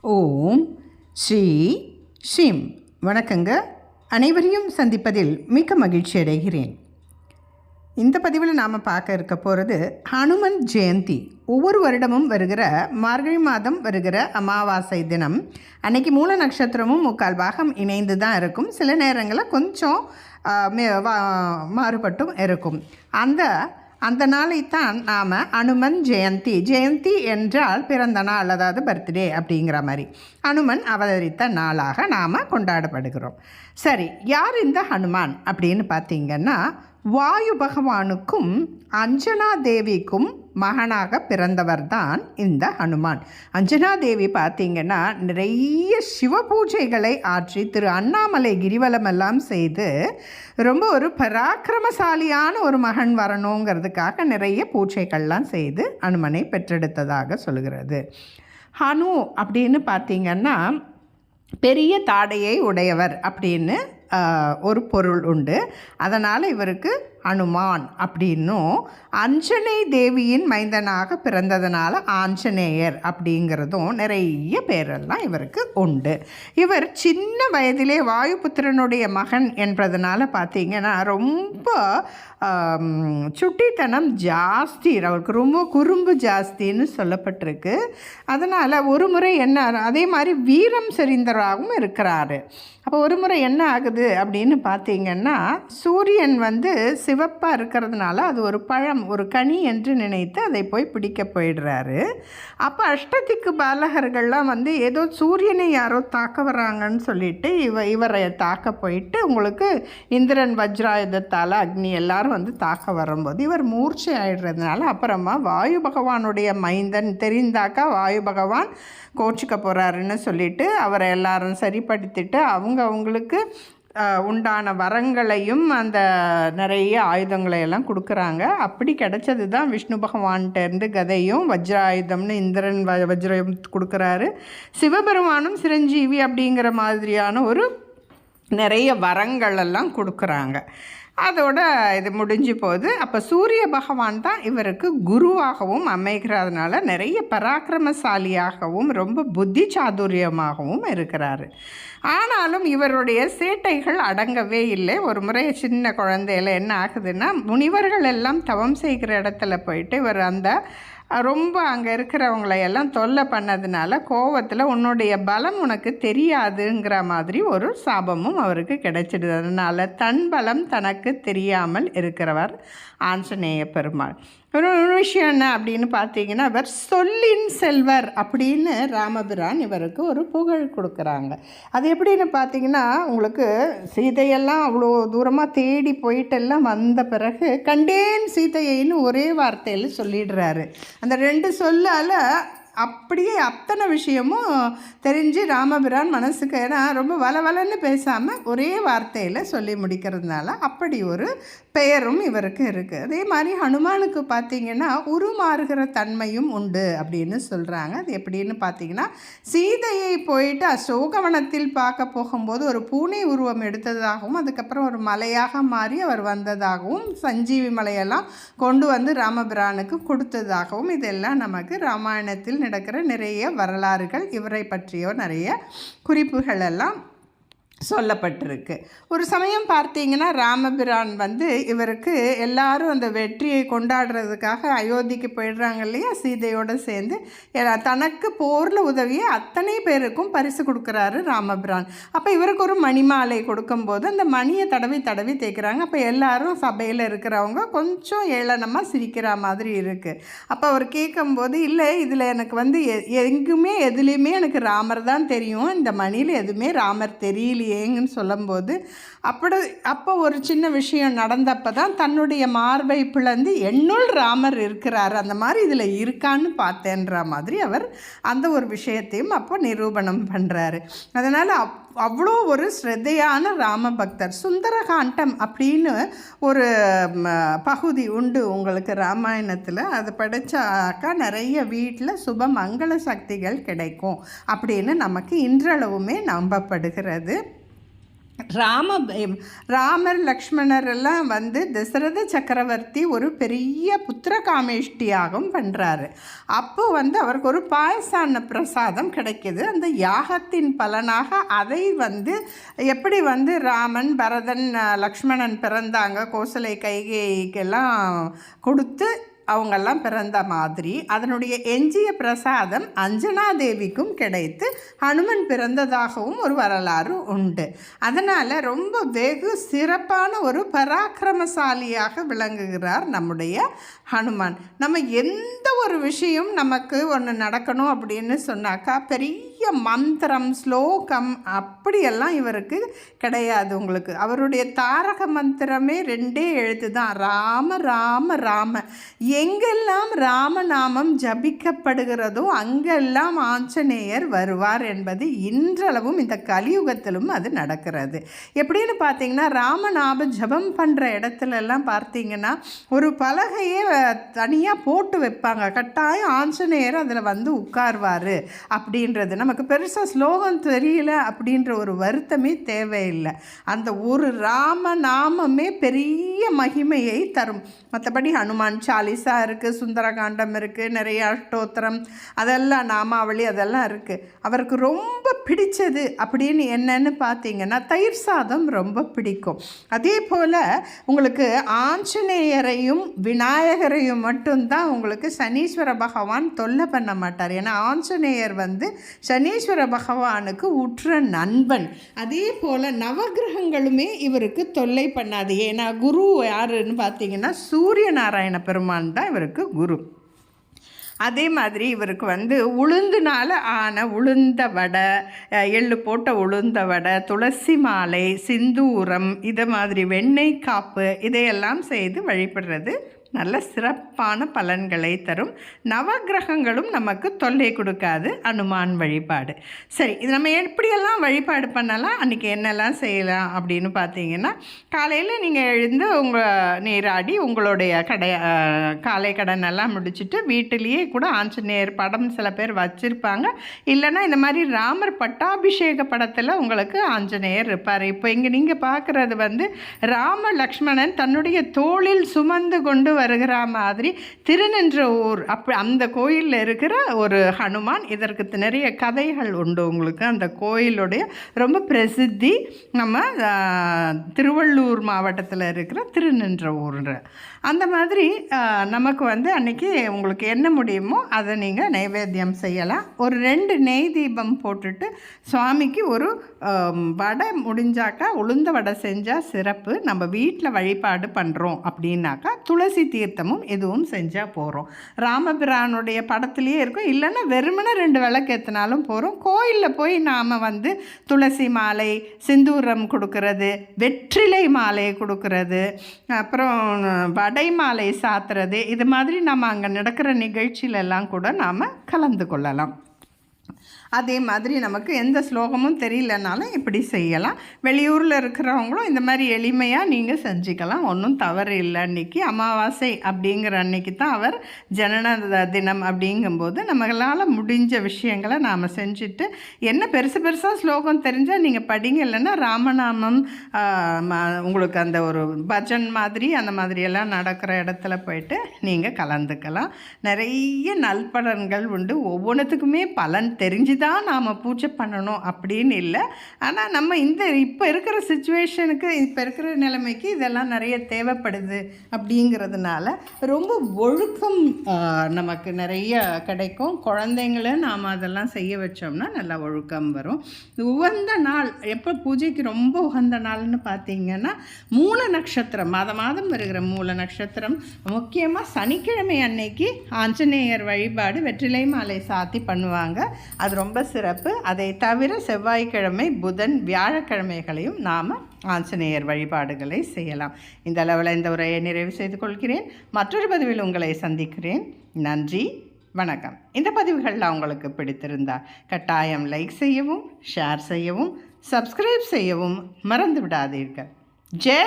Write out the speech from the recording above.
ஓம் ஸ்ரீ ஸ்ரீம் வணக்கங்க. அனைவரையும் சந்திப்பதில் மிக்க மகிழ்ச்சி அடைகிறேன். இந்த பதிவில் நாம் பார்க்க இருக்க போகிறது ஹனுமன் ஜெயந்தி. ஒவ்வொரு வருடமும் வருகிற மார்கழி மாதம் வருகிற அமாவாசை தினம். அன்னைக்கு மூல நட்சத்திரமும் முக்கால் பாகம் இணைந்து தான் இருக்கும். சில நேரங்களில் கொஞ்சம் மே- வா- மாறுபட்டும் இருக்கும். அந்த அந்த நாளைத்தான் நாம் அனுமன் ஜெயந்தி. ஜெயந்தி என்றால் பிறந்த நாள் அதாவது பர்த்டே அப்படிங்கிற மாதிரி. அனுமன் அவதரித்த நாளாக நாம் கொண்டாடப்படுகிறோம். சரி யார் இந்த ஹனுமான் அப்படின்னு பார்த்தீங்கன்னா வாயு பகவானுக்கும் அஞ்சனா தேவிக்கும் மகனாக பிறந்தவர் தான் இந்த ஹனுமான். அஞ்சனா தேவி பார்த்தீங்கன்னா நிறைய சிவ பூஜைகளை ஆற்றி திரு அண்ணாமலை கிரிவலம் எல்லாம் செய்து ரொம்ப ஒரு பராக்கிரமசாலியான ஒரு மகன் வரணுங்கிறதுக்காக நிறைய பூஜைகள்லாம் செய்து அனுமனை பெற்றெடுத்ததாக சொல்கிறது. ஹனு அப்படின்னு பார்த்தீங்கன்னா பெரிய தாடையை உடையவர் அப்படின்னு ஒரு பொருள் உண்டு. அதனால் இவருக்கு அனுமான் அப்படின்னும் அஞ்சனை தேவியின் மைந்தனாக பிறந்ததுனால ஆஞ்சநேயர் அப்படிங்கிறதும் நிறைய பேரெல்லாம் இவருக்கு உண்டு. இவர் சின்ன வயதிலே வாயுபுத்திரனுடைய மகன் என்பதனால பார்த்தீங்கன்னா ரொம்ப சுட்டித்தனம் ஜாஸ்தி. அவருக்கு ரொம்ப குறும்பு ஜாஸ்தின்னு சொல்லப்பட்டிருக்கு. அதனால் ஒரு முறை என்ன அதே மாதிரி வீரம் செறிந்தராகவும் இருக்கிறாரு. அப்போ ஒரு முறை என்ன ஆகுது அப்படின்னு பார்த்தீங்கன்னா சூரியன் வந்து சிவப்பாக இருக்கிறதுனால அது ஒரு பழம் ஒரு கனி என்று நினைத்து அதை போய் பிடிக்க போயிடுறாரு. அப்போ அஷ்டதிக்கு பாலகர்கள்லாம் வந்து ஏதோ சூரியனை யாரோ தாக்க வராங்கன்னு சொல்லிட்டு இவ இவரை தாக்க போயிட்டு உங்களுக்கு இந்திரன் வஜ்ராயுதத்தால் அக்னி எல்லாரும் வந்து தாக்க வரும்போது இவர் மூர்ச்சை ஆயிடுறதுனால அப்புறமா வாயு பகவானுடைய மைந்தன் தெரிந்தாக்கா வாயு பகவான் கோச்சிக்க போகிறாருன்னு சொல்லிட்டு அவரை எல்லாரும் சரிப்படுத்திட்டு அவங்க அவங்களுக்கு உண்டான வரங்களையும் அந்த நிறைய ஆயுதங்களை எல்லாம் கொடுக்குறாங்க. அப்படி கிடைச்சது தான் விஷ்ணு பகவான்கிட்டேருந்து கதையும் வஜ்ராயுதம்னு இந்திரன் வ வஜ்ரம் கொடுக்குறாரு. சிவபெருமானும் சிரஞ்சீவி அப்படிங்கிற மாதிரியான ஒரு நிறைய வரங்கள் எல்லாம் கொடுக்குறாங்க. அதோட இது முடிஞ்சு போகுது. அப்போ சூரிய பகவான் தான் இவருக்கு குருவாகவும் அமைகிறதுனால நிறைய பராக்கிரமசாலியாகவும் ரொம்ப புத்தி சாதுரியமாகவும் இருக்கிறாரு. ஆனாலும் இவருடைய சேட்டைகள் அடங்கவே இல்லை. ஒரு முறை சின்ன குழந்தையில என்ன ஆகுதுன்னா முனிவர்கள் எல்லாம் தவம் செய்கிற இடத்துல போயிட்டு இவர் அந்த ரொம்ப அங்கே இருக்கிறவங்களை எல்லாம் தொல்லை பண்ணதுனால கோவத்தில் உன்னுடைய பலம் உனக்கு தெரியாதுங்கிற மாதிரி ஒரு சாபமும் அவருக்கு கிடைச்சிடுது. அதனால் தன் பலம் தனக்கு தெரியாமல் இருக்கிறவர் ஆஞ்சநேய பெருமாள். ஒரு விஷயம் என்ன அப்படின்னு பார்த்தீங்கன்னா இவர் சொல்லின் செல்வர் அப்படின்னு ராமபிரான் இவருக்கு ஒரு புகழ் கொடுக்குறாங்க. அது எப்படின்னு பார்த்தீங்கன்னா உங்களுக்கு சீதையெல்லாம் அவ்வளோ தூரமாக தேடி போயிட்டெல்லாம் வந்த பிறகு கண்டேன் சீதையைன்னு ஒரே வார்த்தையில் சொல்லிடுறாரு. அந்த ரெண்டு சொல்லால் அப்படியே அத்தனை விஷயமும் தெரிஞ்சு ராமபிரான் மனசுக்கு ஏன்னா ரொம்ப வளவலன்னு பேசாமல் ஒரே வார்த்தையில் சொல்லி முடிக்கிறதுனால அப்படி ஒரு பெயரும் இவருக்கு இருக்குது அதே மாதிரி ஹனுமானுக்கு பார்த்திங்கன்னா உருமாறுகிற தன்மையும் உண்டு அப்படின்னு சொல்கிறாங்க அது எப்படின்னு பார்த்தீங்கன்னா சீதையை போயிட்டு அசோகவனத்தில் பார்க்க போகும்போது ஒரு பூனை உருவம் எடுத்ததாகவும் அதுக்கப்புறம் ஒரு மலையாக மாறி அவர் வந்ததாகவும் சஞ்சீவி மலையெல்லாம் கொண்டு வந்து ராமபிரானுக்கு கொடுத்ததாகவும் இதெல்லாம் நமக்கு ராமாயணத்தில் நடக்கிற நிறைய வரலாறுகள் இவரை பற்றியோ நிறைய குறிப்புகள் எல்லாம் சொல்லப்பட்டிருக்கு. ஒரு சமயம் பார்த்தீங்கன்னா ராமபிரான் வந்து இவருக்கு எல்லாரும் அந்த வெற்றியை கொண்டாடுறதுக்காக அயோத்திக்கு போயிடுறாங்க இல்லையா? சீதையோடு சேர்ந்து. தனக்கு போரில் உதவிய அத்தனை பேருக்கும் பரிசு கொடுக்குறாரு ராமபிரான். அப்போ இவருக்கு ஒரு மணிமாலை கொடுக்கும்போது அந்த மணியை தடவி தடவி தேய்க்கிறாங்க. அப்போ எல்லாரும் சபையில் இருக்கிறவங்க கொஞ்சம் ஏளனமாக சிரிக்கிற மாதிரி இருக்குது அப்போ அவர் கேட்கும்போது இல்லை இதில் எனக்கு வந்து எ- எங்குமே எதுலேயுமே எனக்கு ராமர் தான் தெரியும். இந்த மணியில் எதுவுமே ராமர் ஏங்குன்னு சொல்லும்போது அப்படி அப்போ ஒரு சின்ன விஷயம் நடந்தப்போ தான் தன்னுடைய மார்பை பிளந்து என்னுள் ராமர் இருக்கிறார் அந்த மாதிரி இதில் இருக்கான்னு பார்த்தேன்ற மாதிரி அவர் அந்த ஒரு விஷயத்தையும் அப்போ நிரூபணம் பண்ணுறாரு அதனால் அப் அவ்வளோ ஒரு ஸ்ரத்தையான ராம பக்தர் சுந்தரகாண்டம் அப்படின்னு ஒரு பகுதி உண்டு உங்களுக்கு ராமாயணத்தில். அது படித்தாக்கா நிறைய வீட்டில் சுப மங்கள சக்திகள் கிடைக்கும் அப்படின்னு நமக்கு இன்றளவுமே நம்பப்படுகிறது. ராம ராமர் லக்ஷ்மணர் எல்லாம் வந்து தசரத சக்கரவர்த்தி ஒரு பெரிய புத்திர காமேஷ்டியாகம் பண்ணுறாரு அப்போ வந்து அவருக்கு ஒரு பாயசான பிரசாதம் கிடைக்கிது. அந்த யாகத்தின் பலனாக அதை வந்து எப்படி வந்து ராமன் பரதன் லக்ஷ்மணன் பிறந்தாங்க கோசலை கைகைக்கெல்லாம் கொடுத்து அவங்கெல்லாம் பிறந்த மாதிரி அதனுடைய எஞ்சிய பிரசாதம் அஞ்சனா தேவிக்கும் கிடைத்து ஹனுமன் பிறந்ததாகவும் ஒரு வரலாறு உண்டு. அதனால் ரொம்ப வெகு சிறப்பான ஒரு பராக்கிரமசாலியாக விளங்குகிறார் நம்முடைய ஹனுமான். நம்ம எந்த ஒரு விஷயம் நமக்கு ஒன்று நடக்கணும் அப்படின்னு சொன்னாக்கா பெரிய மந்திரம் ஸ்லோகம் அப்படியெல்லாம் இவருக்கு கிடையாது உங்களுக்கு. அவருடைய தாரக மந்திரமே ரெண்டே எழுத்து தான் ராம ராம ராம. எங்கெல்லாம் ராமநாமம் ஜபிக்கப்படுகிறதோ அங்கெல்லாம் ஆஞ்சநேயர் வருவார் என்பது இன்றளவும் இந்த கலியுகத்திலும் அது நடக்கிறது. எப்படின்னு பார்த்தீங்கன்னா ராமநாம ஜபம் பண்ணுற இடத்துலலாம் பார்த்தீங்கன்னா ஒரு பலகையே தனியாக போட்டு வைப்பாங்க. கட்டாயம் ஆஞ்சநேயர் அதில் வந்து உட்கார்வார் அப்படின்றது. நமக்கு பெருசாக ஸ்லோகம் தெரியல அப்படின்ற ஒரு வருத்தமே தேவையில்லை. அந்த ஒரு ராம நாமமே பெரிய மகிமையை தரும். மற்றபடி ஹனுமான் சாலிசா இருக்குது சுந்தரகாண்டம் இருக்குது நிறைய அஷ்டோத்திரம் அதெல்லாம் நாமாவளி அதெல்லாம் இருக்குது அவருக்கு ரொம்ப பிடிச்சது அப்படின்னு என்னன்னு பார்த்தீங்கன்னா தயிர் சாதம் ரொம்ப பிடிக்கும். அதே போல் உங்களுக்கு ஆஞ்சநேயரையும் விநாயகரையும் மட்டும்தான் உங்களுக்கு சனீஸ்வர பகவான் தொல்லை பண்ண மாட்டார். ஏன்னா ஆஞ்சநேயர் வந்து சனீஸ்வர பகவானுக்கு உற்ற நண்பன். அதே போல் நவகிரகங்களுமே இவருக்கு தொல்லை பண்ணாது. ஏன்னா குரு யாருன்னு பார்த்தீங்கன்னா சூரிய நாராயண பெருமான் தான் இவருக்கு குரு. அதே மாதிரி இவருக்கு வந்து உளுந்துனால் ஆன உளுந்த வடை எள்ளு போட்ட உளுந்த வடை துளசி மாலை சிந்தூரம் இதை மாதிரி வெண்ணெய் காப்பு இதையெல்லாம் செய்து வழிபடுறது நல்ல சிறப்பான பலன்களை தரும். நவகிரகங்களும் நமக்கு தொல்லை கொடுக்காது. அனுமான் வழிபாடு. சரி இது நம்ம எப்படியெல்லாம் வழிபாடு பண்ணலாம்? அன்றைக்கி என்னெல்லாம் செய்யலாம் அப்படின்னு பார்த்தீங்கன்னா காலையில் நீங்கள் எழுந்து உங்கள் நீராடி உங்களுடைய கடை காலை கடன் எல்லாம் முடிச்சுட்டு வீட்டிலேயே கூட ஆஞ்சநேயர் படம் சில பேர் வச்சுருப்பாங்க. இல்லைன்னா இந்த மாதிரி ராமர் பட்டாபிஷேக படத்தில் உங்களுக்கு ஆஞ்சநேயர் இருப்பார். இப்போ இங்கே நீங்கள் பார்க்குறது வந்து ராம லக்ஷ்மணன் தன்னுடைய தோளில் சுமந்து கொண்டு வருகிற மாதிரி திருநின்ற ஊர் அப்படி அந்த கோயிலில் இருக்கிற ஒரு ஹனுமான் இதற்கு நிறைய கதைகள் உண்டு உங்களுக்கு. அந்த கோயிலுடைய ரொம்ப பிரசித்தி நம்ம திருவள்ளூர் மாவட்டத்தில் இருக்கிற திருநின்ற ஊர்ன்ற. அந்த மாதிரி நமக்கு வந்து அன்றைக்கி உங்களுக்கு என்ன முடியுமோ அதை நீங்கள் நைவேத்தியம் செய்யலாம். ஒரு ரெண்டு நெய் தீபம் போட்டுட்டு சுவாமிக்கு ஒரு வடை முடிஞ்சாக்கா உளுந்த வடை செஞ்சால் சிறப்பு. நம்ம வீட்டில் வழிபாடு பண்ணுறோம் அப்படின்னாக்கா துளசி தீர்த்தமும் எதுவும் செஞ்சால் போகிறோம் ராமபிரானுடைய படத்துலேயே இருக்கும். இல்லைன்னா வெறுமனை ரெண்டு விளக்கு ஏற்றினாலும் போகிறோம் கோயிலில் போய் நாம் வந்து துளசி மாலை சிந்தூரம் கொடுக்கறது வெற்றிலை மாலை கொடுக்கறது அப்புறம் வடை மாலை சாத்துறது இது மாதிரி நம்ம அங்கே நடக்கிற நிகழ்ச்சியிலெல்லாம் கூட நாம் கலந்து கொள்ளலாம். அதே மாதிரி நமக்கு எந்த ஸ்லோகமும் தெரியலனாலும் இப்படி செய்யலாம். வெளியூரில் இருக்கிறவங்களும் இந்த மாதிரி எளிமையாக நீங்கள் செஞ்சுக்கலாம். ஒன்றும் தவறு இல்லை. அன்றைக்கி அமாவாசை அப்படிங்கிற அன்னைக்கு தான் அவர் ஜனன தினம் அப்படிங்கும்போது நம்மளால் முடிஞ்ச விஷயங்களை நாம் செஞ்சுட்டு என்ன பெருசு பெருசாக ஸ்லோகம் தெரிஞ்சால் நீங்கள் படிங்க. இல்லைன்னா ராமநாமம் உங்களுக்கு அந்த ஒரு பஜன் மாதிரி அந்த மாதிரியெல்லாம் நடக்கிற இடத்துல போயிட்டு நீங்கள் கலந்துக்கலாம். நிறைய நல்பலன்கள் உண்டு. ஒவ்வொன்றுத்துக்குமே பலன் தெரிஞ்சு தான் நாம் பூஜை பண்ணணும் அப்படின்னு இல்லை. ஆனால் நம்ம இந்த இப்போ இருக்கிற சுச்சுவேஷனுக்கு இப்போ இருக்கிற நிலைமைக்கு இதெல்லாம் நிறைய தேவைப்படுது அப்படிங்கிறதுனால ரொம்ப ஒழுக்கம் நமக்கு நிறைய கிடைக்கும். குழந்தைங்கள நாம் அதெல்லாம் செய்ய வச்சோம்னா நல்லா ஒழுக்கம் வரும். உகந்த நாள் எப்போ பூஜைக்கு ரொம்ப உகந்த நாள்னு பார்த்தீங்கன்னா மூல நட்சத்திரம் மாதம் மாதம் வருகிற மூல நட்சத்திரம். முக்கியமாக சனிக்கிழமை அன்னைக்கு ஆஞ்சநேயர் வழிபாடு வெற்றிலை மாலை சாத்தி பண்ணுவாங்க. அது ரொம்ப ரொம்ப சிறப்பு. அதை தவிர செவ்வாய்க்கிழமை புதன் வியாழக்கிழமைகளையும் நாம் ஆஞ்சநேயர் வழிபாடுகளை செய்யலாம். இந்த அளவில் இந்த உரையை நிறைவு செய்து கொள்கிறேன். மற்றொரு பதிவில் உங்களை சந்திக்கிறேன். நன்றி வணக்கம். இந்த பதிவுகளில் உங்களுக்கு பிடித்திருந்தால் கட்டாயம் லைக் செய்யவும் ஷேர் செய்யவும் சப்ஸ்கிரைப் செய்யவும் மறந்து விடாதீர்கள். ஜெய்